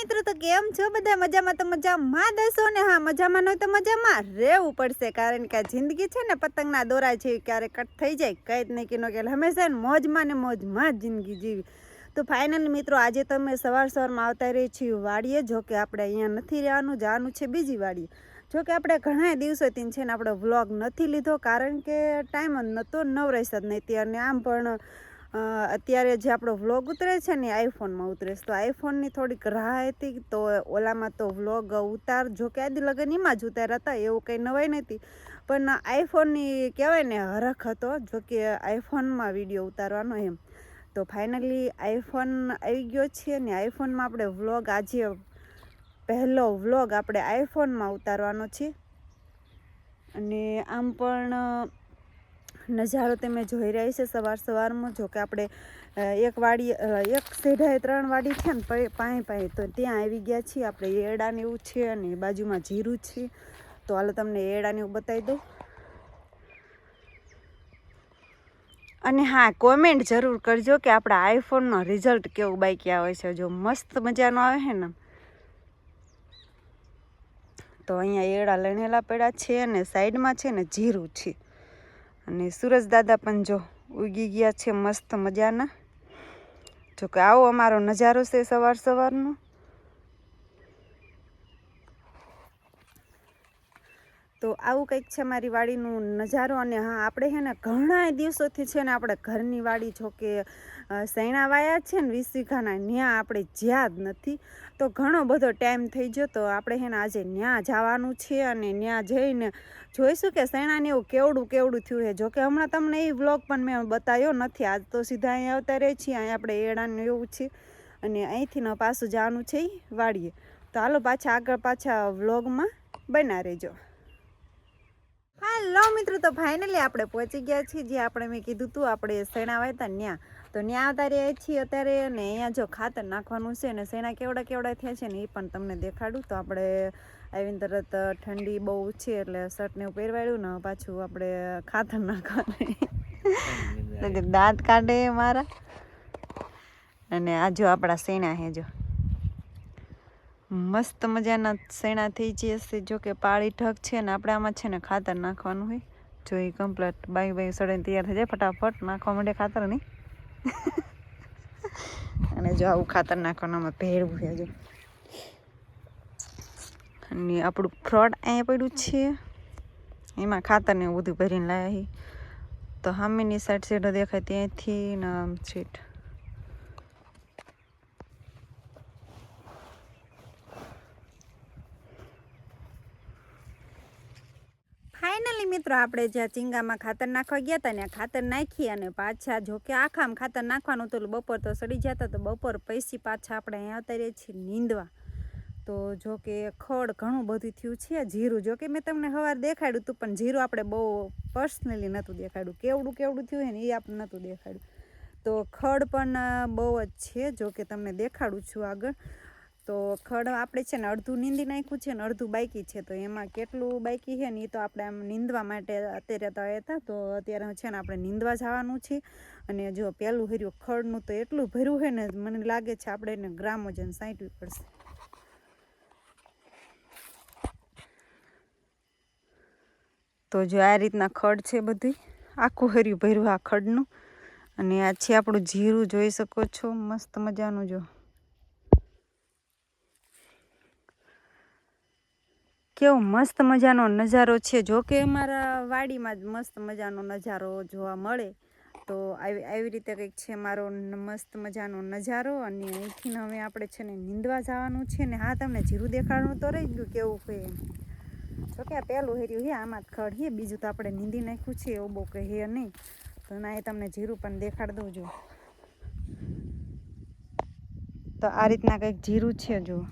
મિત્રો, તો કેમ છો બધા? મજામાં તો મજામાં દેશો ને? હા, મજામાં ન તો મજામાં. રહેવું પડશે, કારણ કે જિંદગી છે ને, પતંગના દોરા છે ક્યારેક કટ થઈ જાય, કઈ જ નહીં કે ન કે હંમેશા મોજમાં ને મોજમાં જ જિંદગી જીવી. તો ફાઇનલ મિત્રો, આજે તમે સવાર સવારમાં આવતા રહી છીએ વાડીએ, જો કે આપણે અહીંયા નથી રહેવાનું, જવાનું છે બીજી વાડીએ. જો કે આપણે ઘણા દિવસોથી છે ને, આપણે વ્લોગ નથી લીધો, કારણ કે ટાઈમ જ નહોતો, નવરાશ જ નહીં અને આમ પણ અત્યારે જે આપણો વ્લોગ ઉતરે છે ને આઈફોનમાં ઉતરે છે. તો આઈફોનની થોડીક રાહ હતી તો ઓલામાં તો વ્લોગ ઉતાર, જો કે આદિ લગન એમાં જ ઉતાર્યા હતા, એવું કંઈ નવાઈ નથી પણ આઈફોનની કહેવાય ને હરખ હતો, જો કે આઈફોનમાં વીડિયો ઉતારવાનો એમ. તો ફાઇનલી આઈફોન આવી ગયો છે ને આઈફોનમાં આપણે વ્લોગ આજે, પહેલો વ્લોગ આપણે આઈફોનમાં ઉતારવાનો છે. અને આમ પણ નજારો તમે જોઈ રહ્યા છે સવાર સવારમાં જો કે આપણે એક વાડી એક સેઢાએ ત્રણ વાડી છે ને પાંય પાંય, તો ત્યાં આવી ગયા છીએ. આપણે એડાને એવું છે અને બાજુમાં જીરું છે. તો હાલો તમને એડાને એવું બતાવી દઉં. અને હા, કોમેન્ટ જરૂર કરજો કે આપણા આઈફોનનો રિઝલ્ટ કેવું બાઈકી આવે છે. જો મસ્ત મજાનો આવે છે ને. તો અહીંયા એડા લણેલા પડ્યા છે અને સાઈડમાં છે ને જીરું છે. અને સુરજ દાદા પણ જો ઉગી ગયા છે મસ્ત મજાના. જો કે આવો અમારો નજારો છે સવાર સવારનો. તો આવું કંઈક છે મારી વાડીનું નજારો અને હા, આપણે છે ને ઘણા દિવસોથી છે ને આપણે ઘરની વાડી જો કે સૈણા વાયા છે ને વીસ વીઘાના ન્યા આપણે જ્યાં જ નથી. તો ઘણો બધો ટાઈમ થઈ ગયો તો આપણે હેને આજે ન્યા જવાનું છે અને ન્યા જઈને જોઈશું કે સૈણાને એવું કેવડું કેવડું થયું છે. જોકે હમણાં તમને એ વ્લોગ પણ મેં બતાવ્યો નથી. આજ તો સીધા અહીંયા આવતા રહે છીએ. અહીં આપણે એડાને એવું છે અને અહીંથી ન પાછું જવાનું છે વાડીએ. તો હાલો પાછા આગળ પાછા વ્લોગમાં બના રહેજો. હાલો મિત્રો, તો ફાઇનલી આપણે પહોંચી ગયા છીએ. જે આપણે મેં કીધું હતું આપણે સૈણા વાયતા ન્યા. તો ત્યાં આવતા રહ્યા છીએ અત્યારે અને અહીંયા જો ખાતર નાખવાનું છે અને શેણા કેવડા કેવડા થયા છે ને એ પણ તમને દેખાડું. તો આપણે આવીને તરત ઠંડી બહુ છે એટલે શર્ટને એવું પહેરવાડ્યું ને પાછું આપણે ખાતર નાખવાનું. દાંત કાઢે મારા. અને આ જો આપણા શેણા હે જો. મસ્ત મજાના શેણા થઈ જશે જો કે પાળી ઢગ છે ને આપણે આમાં છે ને ખાતર નાખવાનું હોય. જો એ કમ્પ્લેટ બાઈ બાઈ સડે તૈયાર થઈ જાય ફટાફટ. નાખવા માંડે ખાતર નહીં. અને જો આવું ખાતર નાખવાનું આમાં ભેળવું છે હજુ અને આપણું ફ્રોડ અહીંયા પડ્યું છે. એમાં ખાતરને બધું ભરીને લાવ્યા તો સામેની સાઈડ સીધો દેખાય ત્યાંથી ને સીટ ફાઇનલી મિત્રો, આપણે જ્યાં ચીંગામાં ખાતર નાખવા ગયા હતા ને ખાતર નાખી અને પાછા જો કે આખામાં ખાતર નાખવાનું હતું બપોર તો સડી જતા, તો બપોર પૈસી પાછા આપણે અહીંયા ઉતારીએ છીએ નીંદવા. તો જો કે ખડ ઘણું બધું થયું છે, જીરું જો કે મેં તમને સવાર દેખાડ્યું હતું, પણ જીરું આપણે બહુ પર્સનલી નહોતું દેખાડ્યું. કેવડું કેવડું થયું ને એ આપણે નહોતું દેખાડ્યું. તો ખડ પણ બહુ જ છે, જો કે તમને દેખાડું છું આગળ. તો ખડ આપણે છે ને અડધું નીંદી નાખ્યું છે ને અડધું બાકી છે. તો એમાં કેટલું બાકી છે ને એ તો આપણે આમ નીંદવા માટે અત્યારે તો હતા. તો અત્યારે છે ને આપણે નીંદવા જવાનું છે. અને જો પહેલું હર્યું ખડનું તો એટલું ભર્યું છે ને મને લાગે છે આપણે એને ગ્રામોજન સાંટવી પડશે. તો જો આ રીતના ખડ છે બધી આખું હર્યું ભર્યું આ ખડનું. અને આ છે આપણું જીરું, જોઈ શકો છો. મસ્ત મજાનું જો. કેવો મસ્ત મજાનો નજારો છે. જો કે અમારા વાડીમાં જ મસ્ત મજાનો નજારો જોવા મળે. તો આવી આવી રીતે કંઈક છે મારો મસ્ત મજાનો નજારો અને અહીંથી હવે આપણે છે ને નીંદવા જવાનું છે ને હા, તમને જીરું દેખાડવું તો રહી ગયું કેવું કહે જો કે આ પહેલું હેર્યું હે, આમાં જ ખડ હે, બીજું તો આપણે નીંદી નાખ્યું છે, એવું બહુ કહે નહીં. તો ના, એ તમને જીરું પણ દેખાડ દઉં જો. તો આ રીતના કંઈક જીરું છે જો.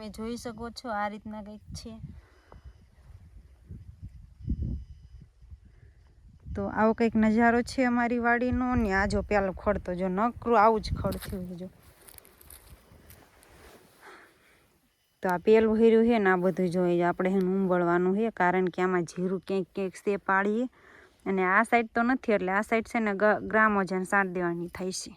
તમે જોઈ શકો છો આ રીતના કંઈક છે. તો આવો કંઈક નજારો છે અમારી વાડીનો ને આ જો પેલો ખડ તો જો નકરું આવું જ ખડ થયું જો. તો આ પેલું હીર્યું છે ને આ બધું જોઈએ આપણે એને ઉંબળવાનું છે, કારણ કે આમાં જીરું ક્યાંક ક્યાંક છે પાડીએ. અને આ સાઈડ તો નથી, એટલે આ સાઈડ છે ને ગ્રામ ગ્રામોજન સાંટ દેવાની થાય છે.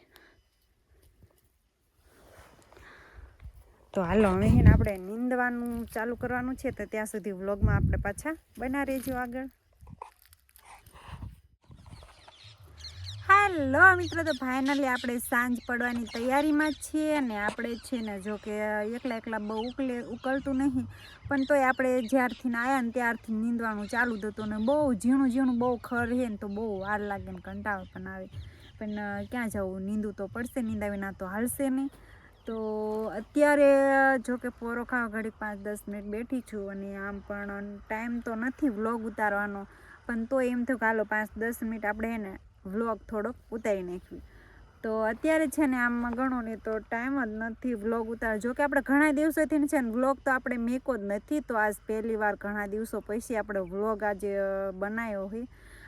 તો હાલો, હવે એને આપણે નીંદવાનું ચાલુ કરવાનું છે તો ત્યાં સુધી વ્લોગમાં આપણે પાછા બના રહેજો આગળ. હાલો, મિત્રો, તો ફાઇનલી આપણે સાંજ પડવાની તૈયારીમાં છીએ અને આપણે છે ને જો કે એકલા એકલા બહુ ઉકલે ઉકળતું નહીં. પણ તોય આપણે જ્યારથી આવ્યા ને ત્યારથી નીંદવાનું ચાલુ થતું ને બહુ ઝીણું ઝીણું બહુ ખર છે ને તો બહુ વાર લાગે ને કંટાળો પણ આવે. પણ ક્યાં જવું? નીંદવું તો પડશે નીંદાવી વિના તો હાલશે નહીં. તો અત્યારે જો કે પોરો ઘડી પાંચ દસ મિનિટ બેઠી છું અને આમ પણ ટાઈમ તો નથી વ્લોગ ઉતારવાનો. પણ તો એમ થયું કે હાલો પાંચ દસ મિનિટ આપણે એને વ્લોગ થોડોક ઉતારી નાખ્યું તો અત્યારે છે ને આમ ગણો ને તો ટાઈમ જ નથી વ્લોગ ઉતાર જો કે આપણે ઘણા દિવસોથી છે ને વ્લોગ તો આપણે મેકો જ નથી. તો આજ પહેલી વાર ઘણા દિવસો પછી આપણે વ્લોગ આજે બનાવ્યો હોય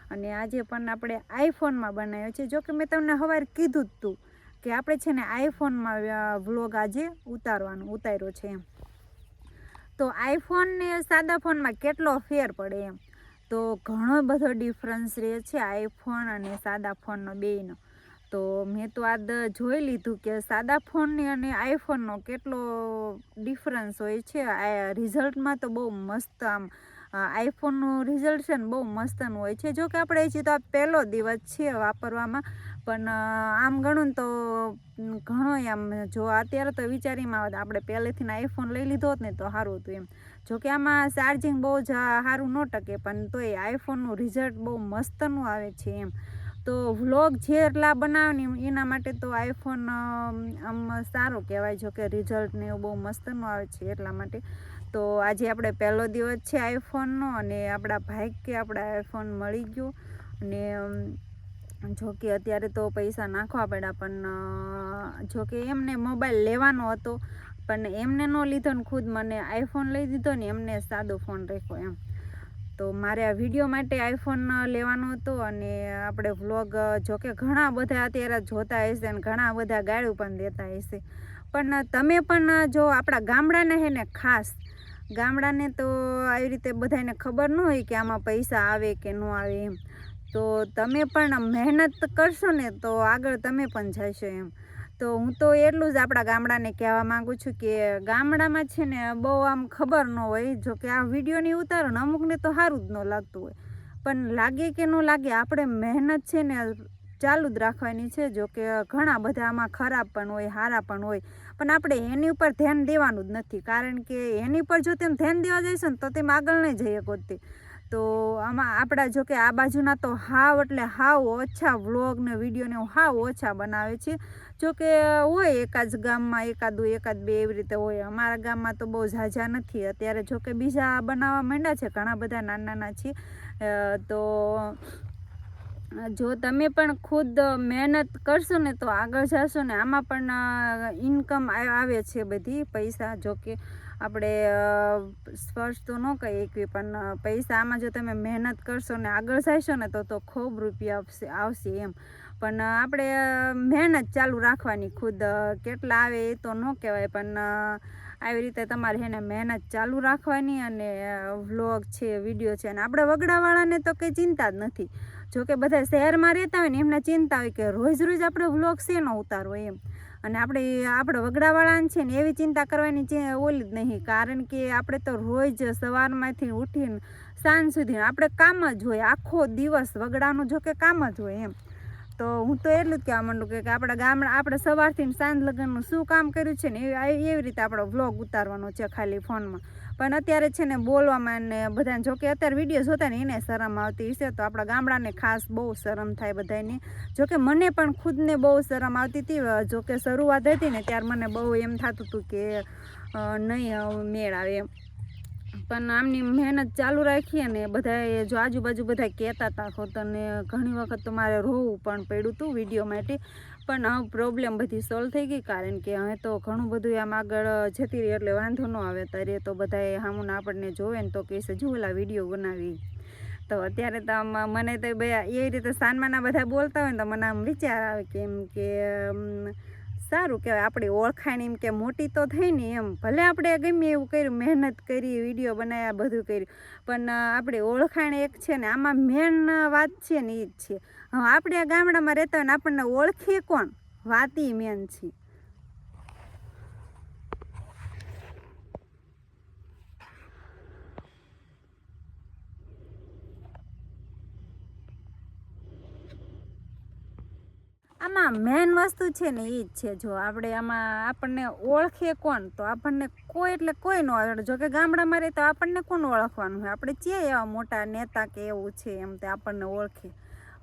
અને આજે પણ આપણે આઈફોનમાં બનાવ્યો છે. જો કે મેં તમને સવારે કીધું જ તું કે આપણે છે ને આઈફોનમાં વ્લોગ આજે ઉતારવાનું, ઉતાર્યો છે એમ. તો આઈફોન ને સાદા ફોનમાં કેટલો ફેર પડે એમ. તો ઘણો બધો ડિફરન્સ રહે છે આઈફોન અને સાદા ફોનનો બેયનો. તો મેં તો આજ જોઈ લીધું કે સાદા ફોનની અને આઈફોનનો કેટલો ડિફરન્સ હોય છે. આ રિઝલ્ટમાં તો બહુ મસ્ત આમ આઈફોનનું રિઝલ્ટ બહુ મસ્તનું હોય છે. જો કે આપણે હજી તો આ પહેલો દિવસ છે વાપરવામાં, પણ આમ ગણું તો ઘણો આમ જો અત્યારે તો વિચારીમાં આવે, આપણે પહેલેથી આઈફોન લઈ લીધો હોત ને તો સારું હતું એમ. જો કે આમાં ચાર્જિંગ બહુ જ સારું ન ટકે, પણ તોય આઈફોનનું રિઝલ્ટ બહુ મસ્તનું આવે છે એમ. તો વ્લોગ જેટલા બનાવે ને એના માટે તો આઈફોન આમ સારો કહેવાય. જો કે રિઝલ્ટ ને એવું બહુ મસ્તનું આવે છે એટલા માટે. તો આજે આપણે પહેલો દિવસ છે આઈફોનનો અને આપણા ભાઈ કે આપણા આઈફોન મળી ગયો. અને જોકે જો અત્યારે તો પૈસા નાખવા પડ્યા, પણ જોકે જો એમને મોબાઈલ લેવાનો હતો. પણ એમને ન લીધો ને ખુદ મને આઈફોન લઈ દીધો ને એમને સાદો ફોન રાખ્યો એમ. તો મારે આ વીડિયો માટે આઈફોન લેવાનો હતો અને આપણે વ્લોગ જો કે ઘણા બધા અત્યારે જોતા હશે અને ઘણા બધા ગાળું પણ દેતા હશે. પણ તમે પણ જો આપણા ગામડાને હે ને ખાસ, ગામડાને તો આવી રીતે બધાને ખબર ન હોય કે આમાં પૈસા આવે કે ન આવે એમ. તો તમે પણ મહેનત કરશો ને તો આગળ તમે પણ જશો એમ. તો હું તો એટલું જ આપણા ગામડાને કહેવા માગું છું કે ગામડામાં છે ને બહુ આમ ખબર ન હોય, જો કે આ વિડીયોની ને અમુકને તો સારું જ ન લાગતું હોય. પણ લાગે કે ન લાગે આપણે મહેનત છે ને ચાલુ જ રાખવાની છે, જો કે ઘણા બધા આમાં ખરાબ પણ હોય સારા પણ હોય. પણ આપણે એની ઉપર ધ્યાન દેવાનું જ નથી. કારણ કે એની ઉપર જો તેમ ધ્યાન દેવા જઈશું ને તો તેમ આગળ નહીં જઈએ ગોતતી તો આમાં આપણા જો કે આ બાજુના તો હાવ એટલે હાવ ઓછા વ્લોગ ને વિડીયોને હાવ ઓછા બનાવે છે. જો કે હોય એકાદ ગામમાં એકાદું એકાદ બે એવી રીતે હોય. અમારા ગામમાં તો બહુ ઝાઝા નથી. અત્યારે જો કે બીજા બનાવવા માંડ્યા છે, ઘણા બધા નાના નાના છે તો જો તમે પણ ખુદ મહેનત કરશો ને તો આગળ જશો ને આમાં પણ ઇન્કમ આવે છે બધી પૈસા. જો કે આપણે સ્પર્શ તો ન કહી શકીએ, પણ પૈસા આમાં જો તમે મહેનત કરશો ને આગળ જશો ને તો તો ખૂબ રૂપિયા આવશે આવશે એમ. પણ આપણે મહેનત ચાલુ રાખવાની ખુદ કેટલા આવે એ તો ન કહેવાય, પણ આવી રીતે તમારે એને મહેનત ચાલુ રાખવાની અને વ્લોગ છે, વીડિયો છે અને આપણે વગડાવાળાને તો કંઈ ચિંતા જ નથી. જો કે બધા શહેરમાં રહેતા હોય ને એમને ચિંતા હોય કે રોજ રોજ આપણે વ્લોગ શેનો ઉતારવો એમ. અને આપણે આપણે વગડાવાળાને છે ને એવી ચિંતા કરવાની ઓલી જ નહીં. કારણ કે આપણે તો રોજ સવારમાંથી ઉઠીને સાંજ સુધી આપણે કામ જ હોય. આખો દિવસ વગડાનું જો કે કામ જ હોય એમ. તો હું તો એટલું જ કહેવા માંડું કે આપણા ગામડા, આપણે સવારથી સાંજ લગ્નનું શું કામ કર્યું છે ને એવી રીતે આપણો વ્લોગ ઉતારવાનો છે ખાલી ફોનમાં. પણ અત્યારે છે ને બોલવામાં ને બધાને જોકે અત્યારે વીડિયો જોતા ને એને શરમ આવતી હશે, તો આપણા ગામડાને ખાસ બહુ શરમ થાય બધાને જોકે મને પણ ખુદને બહુ શરમ આવતી હતી જોકે શરૂઆત હતી ને, ત્યારે મને બહુ એમ થતું હતું કે નહીં મેળ આવે એમ. પણ આમની મહેનત ચાલુ રાખીએ ને બધાએ જો આજુબાજુ બધા કહેતા હતા, ખોતરને ઘણી વખત તો મારે રોવું પણ પડ્યું હતું વીડિયો માટે, પણ હવે પ્રોબ્લેમ બધી સોલ્વ થઈ ગઈ. કારણ કે હવે તો ઘણું બધું આમ આગળ જતી રહી, એટલે વાંધો ન આવે. ત્યારે તો બધાએ સામું આપણને જોવે ને તો કહેશે જો ઓલા વીડિયો બનાવી. તો અત્યારે તો મને તો એ રીતે સાનમાના બધા બોલતા હોય ને તો મને આમ વિચાર આવે કેમ કે સારું કહેવાય. આપણી ઓળખાણ એમ કે મોટી તો થઈ ને એમ. ભલે આપણે ગમે એવું કર્યું, મહેનત કરી, વીડિયો બનાવ્યા બધું કર્યું. પણ આપણી ઓળખાણ એક છે ને, આમાં મેન વાત છે ને એ જ છે. હવે આપણે ગામડામાં રહેતા હોય ને, આપણને ઓળખે કોણ? વાત મેન છે. આમાં મેન વસ્તુ છે ને એ જ છે. જો આપણે આમાં આપણને ઓળખે કોણ, તો આપણને કોઈ એટલે કોઈ ન ઓળખે. જો કે ગામડામાં રહે તો આપણને કોણ ઓળખવાનું હોય? આપણે છીએ એવા મોટા નેતા કે એવું છે એમ તે આપણને ઓળખે.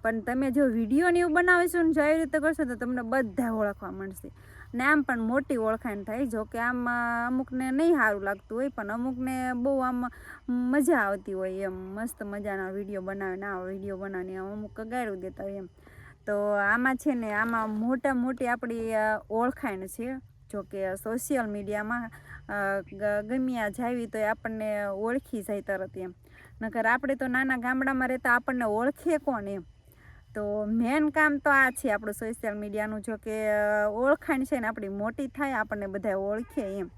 પણ તમે જો વીડિયો ને એવું બનાવીશું ને જો એવી રીતે કરશો તો તમને બધા ઓળખવા મળશે. ને આમ પણ મોટી ઓળખાણ થાય. જો કે આમ અમુકને નહીં સારું લાગતું હોય, પણ અમુકને બહુ આમ મજા આવતી હોય એમ. મસ્ત મજાના વીડિયો બનાવીને આ વીડિયો બનાવીને અમુક કગાડું દેતા હોય એમ. તો આમાં છે ને, આમાં મોટા મોટી આપણી ઓળખાણ છે. જો કે સોશિયલ મીડિયામાં ગમ્યા જાવી તો એ આપણને ઓળખી જાય તરત એમ. નકર આપણે તો નાના ગામડામાં રહેતા આપણને ઓળખે કોણ એમ? તો મેન કામ તો આ છે આપણું સોશિયલ મીડિયાનું જો કે ઓળખાણ છે ને આપણી મોટી થાય, આપણને બધા ઓળખે એમ.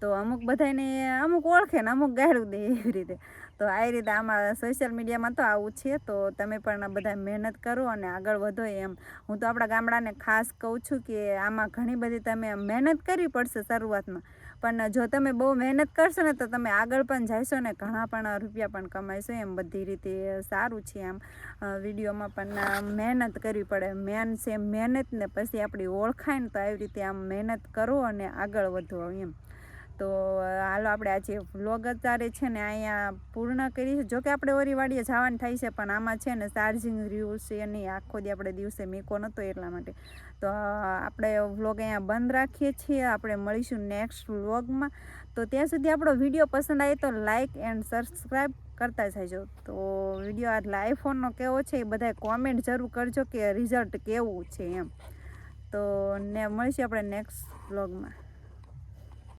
તો અમુક બધાને અમુક ઓળખે ને અમુક ગાળું દે એવી રીતે. તો આ રીતે આમાં સોશિયલ મીડિયામાં તો આવું છે, તો તમે પણ બધા મહેનત કરો અને આગળ વધો એમ. હું તો આપણા ગામડાને ખાસ કહું છું કે આમાં ઘણી બધી તમે મહેનત કરવી પડશે શરૂઆતમાં. પણ જો તમે બહુ મહેનત કરશો ને તો તમે આગળ પણ જશો ને ઘણા પણ રૂપિયા પણ કમાઈશો એમ. બધી રીતે સારું છે આમ. વિડીયોમાં પણ મહેનત કરવી પડે. મેન છે મહેનત ને પછી આપણી ઓળખાય ને તો આવી રીતે આમ મહેનત કરો અને આગળ વધો એમ. તો હાલો આપણે આજે વ્લોગ અત્યારે છે ને અહીંયા પૂર્ણ કરી છે. જોકે આપણે ઓરીવાડીએ જવાનું થાય છે, પણ આમાં છે ને ચાર્જિંગ રહ્યું છે નહીં, આખો દી આપણે દિવસે મીકો નહોતો એટલા માટે. તો આપણે વ્લોગ અહીંયા બંધ રાખીએ છીએ. આપણે મળીશું નેક્સ્ટ વ્લોગમાં તો ત્યાં સુધી આપણો વીડિયો પસંદ આવે તો લાઇક એન્ડ સબસ્ક્રાઈબ કરતા જજો. તો વીડિયો આટલે આઈફોનનો કેવો છે એ બધાય કોમેન્ટ જરૂર કરજો કે રિઝલ્ટ કેવું છે એમ. તો ને મળીશું આપણે નેક્સ્ટ વ્લોગમાં